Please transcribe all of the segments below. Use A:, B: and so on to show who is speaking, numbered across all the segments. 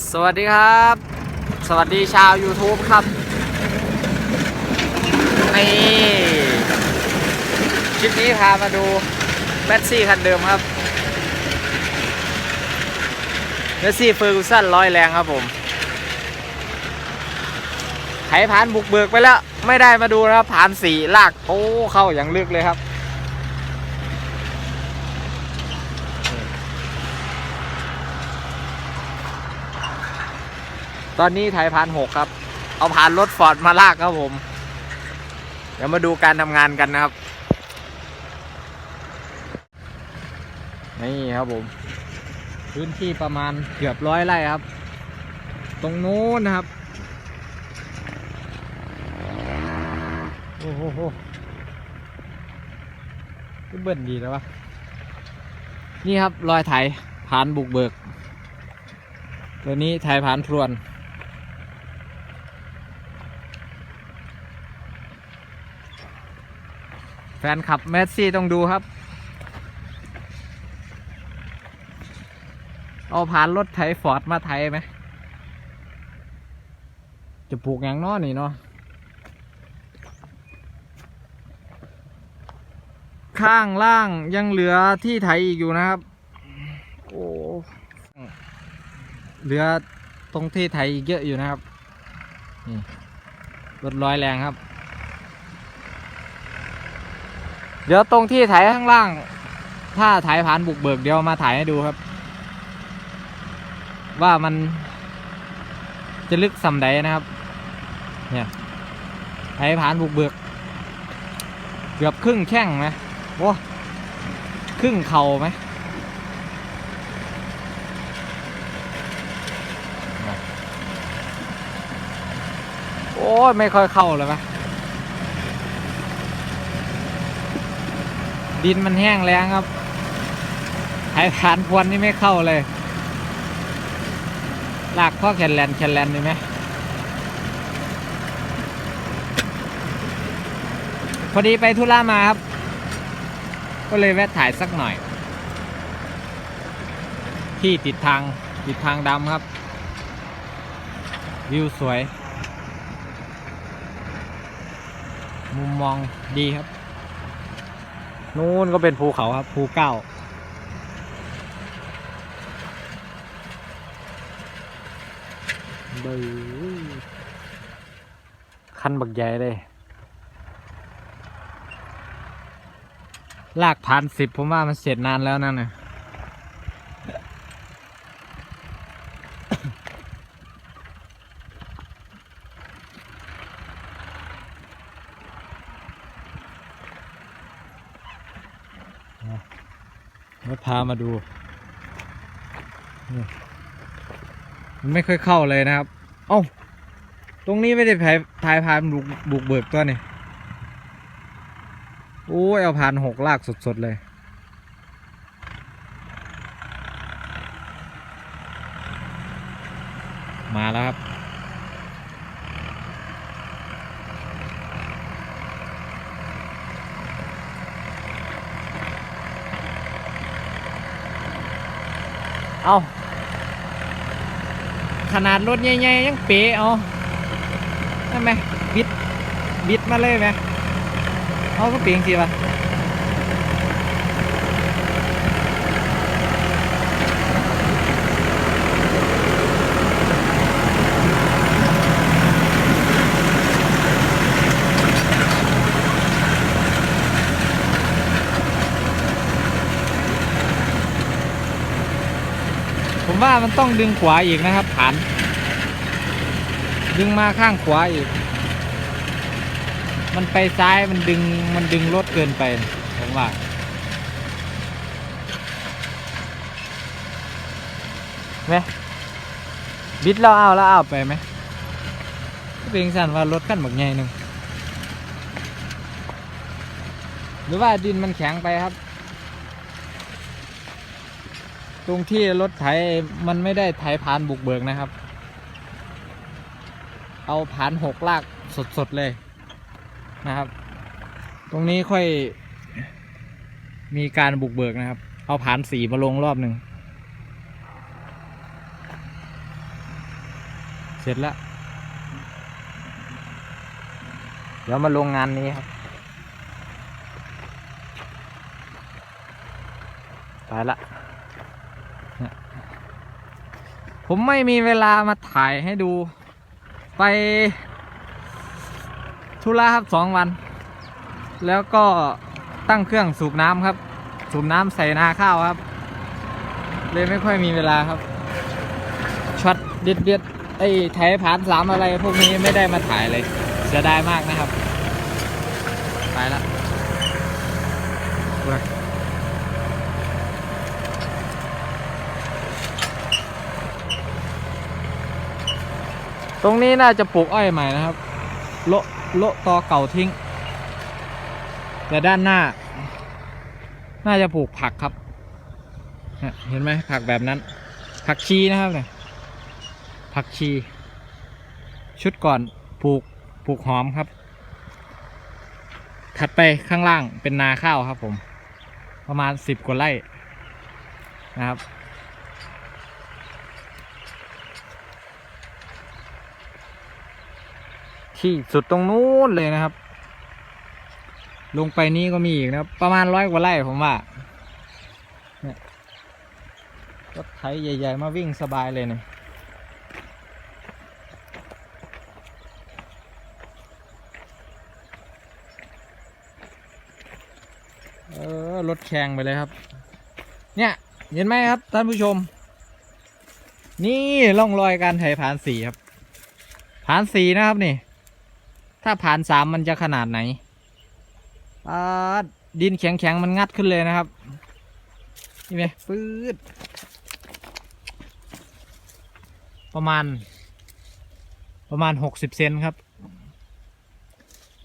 A: สวัสดีครับ สวัสดีชาว YouTube ครับนี่คลิปนี้พามาดูแมสซี่คันเดิมครับแมสซี่เฟอร์กูสันร้อยแรงครับผมไถผ่านบุกเบิกไปแล้ว ไม่ได้มาดูนะครับผ่านสีลาก โอ้ เข้าอย่างลึกเลยครับ ตอนนี้ไทยพานหกครับ เอาผ่านรถฟอร์ดมาลากครับผม เดี๋ยวมาดูการทำงานกันนะครับ นี่ครับผม พื้นที่ประมาณเกือบร้อยไร่ครับ ตรงโน้นนะครับ โอ้โหก็เบิ่นดีแล้ววะ นี่ครับรอยไถผ่านบุกเบิก ตัวนี้ไทยผ่านพรวน แฟนคลับเมสซี่ต้องดูครับ เอาผ่านรถไถฟอร์ดมาไถไหม จะปลูกอย่างน้อนี่เนาะข้างล่างยังเหลือที่ไถอีกอยู่นะครับ โอ้เหลือตรงที่ไถอีกเยอะอยู่นะครับนี่รถร้อยแรงครับ เดี๋ยวตรงที่ไถข้างล่าง ถ้าไถผ่านบุกเบิกเดี๋ยวมาถ่ายให้ดูครับ ว่ามันจะลึกสำใดนะครับ เนี่ยไถผ่านบุกเบิก เกือบครึ่งแข้งไหมโอ้ครึ่งเข่าไหมโอ้ยไม่ค่อยเข้าเลยปะ ดินมันแห้งแล้งครับไถผ่านพวนนี่ไม่เข้าเลยลากข้อแขนแลนแขนแลนนี่ไหมพอดีไปธุระมาครับ ก็เลยแวะถ่ายสักหน่อย ที่ติดทางติดทางดำครับ วิวสวย มุมมองดีครับ นู้นก็เป็นภูเขาครับ ภูเก้าเบยคันบักใหญ่เลยลากพันสิบผมว่ามันเสร็จนานแล้วนั่นน่ะ มาพามาดู มันไม่ค่อยเข้าเลยนะครับ เอ้า ตรงนี้ไม่ได้ถ่ายถ่ายพานบุกบุกเบิกตัวนี่โอ้ยเอาพานหกลากสดๆเลยมาแล้วครับ เอาขนาดรถใหญ่ๆยังเป๋เอาได้ไหมบิดบิดมาเลยไหมเอาก็เปียงสิวะามันต้องดึงขวาอีกนะครับฐาน ดึงมาข้างขวาอีก มันไปซ้ายมันดึงมันดึงรถเกินไปผมว่าไหมบิดเราเอาแล้วเอาไปไหมเป็นสันว่ารถขั้นบักใหญ่หนึ่งหรือว่าดินมันแข็งไปครับ ตรงที่รถไถมันไม่ได้ไถผ่านบุกเบิกนะครับ เอาผ่านหกลากสดๆเลยนะครับ ตรงนี้ค่อยมีการบุกเบิกนะครับ เอาผ่านสีมาลงรอบหนึ่ง เสร็จแล้ว เดี๋ยวมาลงงานนี้ครับ ไปละ ผมไม่มีเวลามาถ่ายให้ดู ไปธุระครับสองวัน แล้วก็ตั้งเครื่องสูบน้ำครับ สูบน้ำใส่นาข้าวครับ เลยไม่ค่อยมีเวลาครับช็อตเด็ดเด็ดไอ้ไถผ่านสามอะไร พวกนี้ไม่ได้มาถ่ายเลยเสียดายมากนะครับ ไปละเว้ย ตรงนี้น่าจะปลูกอ้อยใหม่นะครับโละโละตอเก่าทิ้ง แต่ด้านหน้า น่าจะปลูกผักครับเนี่ยเห็นไหมผักแบบนั้น ผักชีนะครับเนี่ยผักชี ชุดก่อนปลูกปลูกหอมครับ ถัดไปข้างล่างเป็นนาข้าวครับผม ประมาณสิบกว่าไร่นะครับ ที่สุดตรงนู้นเลยนะครับ ลงไปนี้ก็มีอีกนะครับ ประมาณร้อยกว่าไร่ผมว่าเนี่ยรถไถใหญ่ ๆ มาวิ่งสบายเลยเนี่ยเออรถแข่งไปเลยครับ เนี่ยเห็นไหมครับท่านผู้ชม นี่ร่องรอยการไถผ่านสีครับผ่านสีนะครับนี่ ถ้าผ่านสามมันจะขนาดไหนปาดดินแข็งๆมันงัดขึ้นเลยนะครับนี่ไหมปื๊ดประมาณ ประมาณหกสิบเซนครับ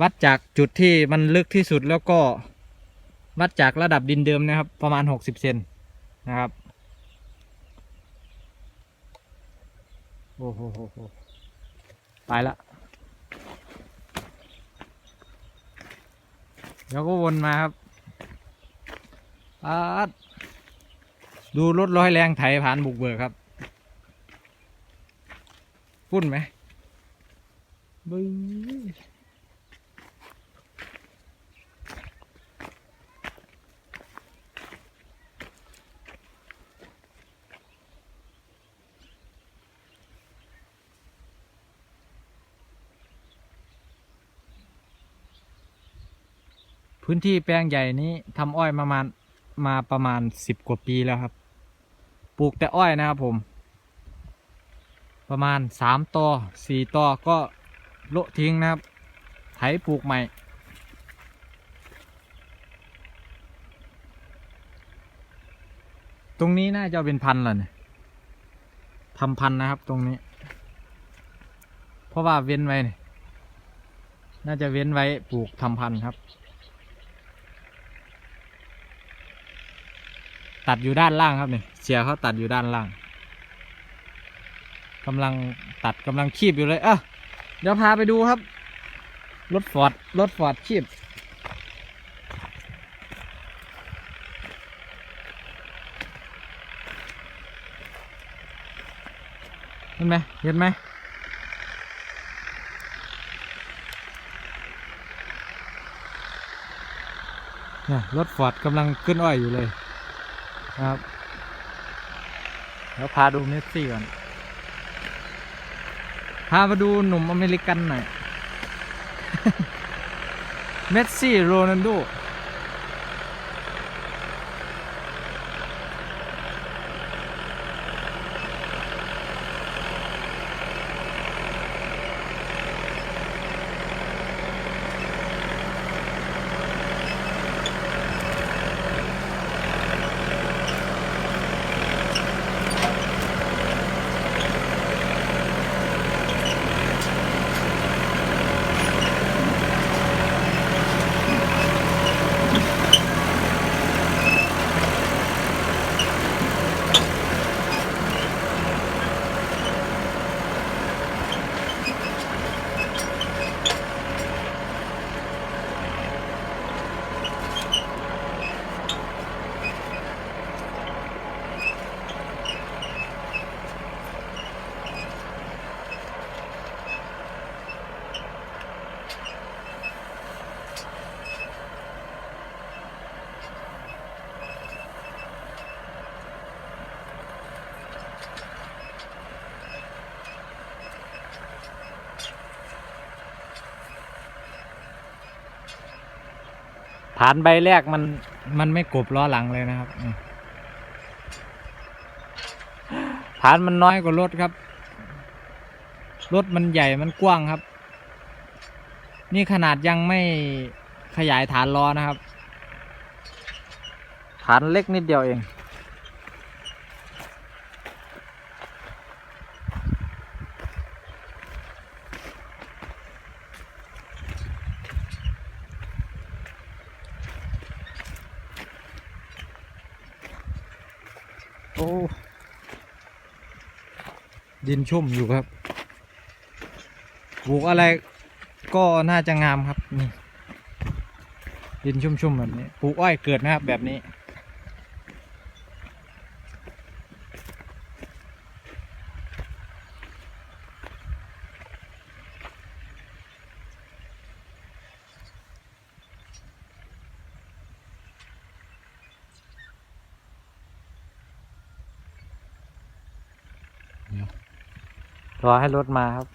A: วัดจากจุดที่มันลึกที่สุดแล้วก็ วัดจากระดับดินเดิมนะครับ ประมาณหกสิบเซนนะครับโอ้โหโหโหไปละ เดี๋ยวก็วนมาครับปาดดูรถร้อยแรงไถผ่านบุกเบิกครับพุ่นไหมบึ้ง พื้นที่แปลงใหญ่นี้ทำอ้อยประมาณมาประมาณสิบกว่าปีแล้วครับ ปลูกแต่อ้อยนะครับผม ประมาณสามตอสี่ตอก็โละทิ้งนะครับ ไถปลูกใหม่ ตรงนี้น่าจะเป็นพันแล้วเนี่ยทำพันนะครับตรงนี้ เพราะว่าเว้นไว้เนี่ยน่าจะเว้นไว้ปลูกทำพันครับ ตัดอยู่ด้านล่างครับเนี่ยเสียเขาตัดอยู่ด้านล่างกำลังตัดกำลังคีบอยู่เลย เออเดี๋ยวพาไปดูครับ รถฟอร์ดรถฟอร์ดคีบเห็นไหมเห็นไหมรถฟอร์ดกำลังขึ้นอ้อยอยู่เลย ครับแล้วพาดูเมสซี่ก่อน พามาดูหนุ่มอเมริกันหน่อย เมสซี่โรนัลโดานใบแรกมันมันไม่กบล้อหลังเลยนะครับนี่ฐานมันน้อยกว่ารถครับ รถมันใหญ่มันกว้างครับ นี่ขนาดยังไม่ขยายฐานล้อนะครับ ฐานเล็กนิดเดียวเอง โอ้ดินชุ่มอยู่ครับปลูกอะไรก็น่าจะงามครับนี่ดินชุ่มๆแบบนี้ปลูกอ้อยเกิดนะครับแบบนี้ รอให้รถมาครับ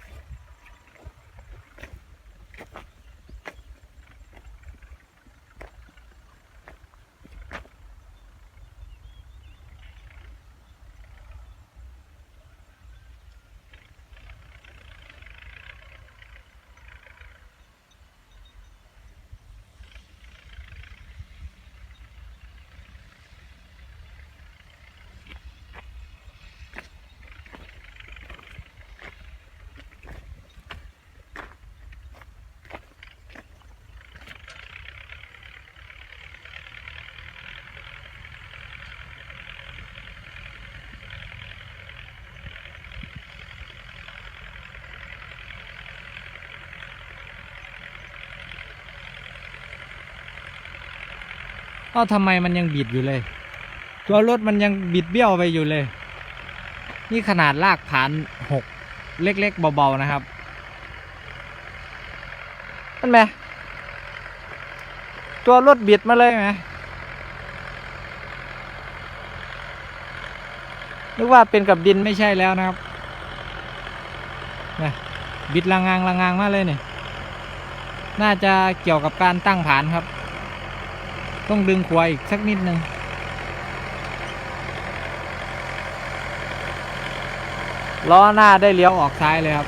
A: อ้าทำไมมันยังบิดอยู่เลย ตัวรถมันยังบิดเบี้ยวไปอยู่เลย นี่ขนาดลากผ่านหกเล็กๆเบาๆนะครับนั่นไหมตัวรถบิดมาเลยไหมนึกว่าเป็นกับดินไม่ใช่แล้วนะครับนี่บิดลางงางลางงางมากเลยเนี่ยน่าจะเกี่ยวกับการตั้งฐานครับ ต้องดึงควายอีกสักนิดนึงล้อหน้าได้เลี้ยวออกซ้ายเลยครับ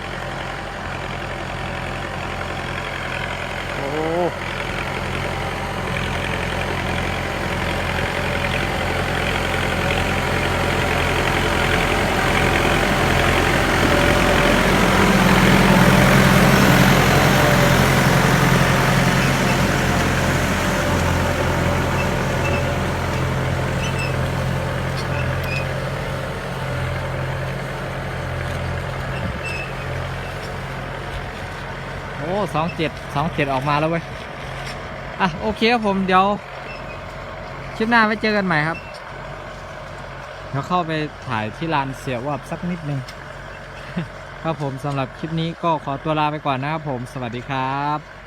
A: โอ้โอ้สองเจ็ดสองเจ็ดออกมาแล้วเว้ย อะ โอเคครับผมเดี๋ยวคลิปหน้าไว้เจอกันใหม่ครับเดี๋ยวเข้าไปถ่ายที่ลานเสียวับสักนิดนึง ครับผมสำหรับคลิปนี้ก็ขอตัวลาไปก่อนนะครับผม สวัสดีครับ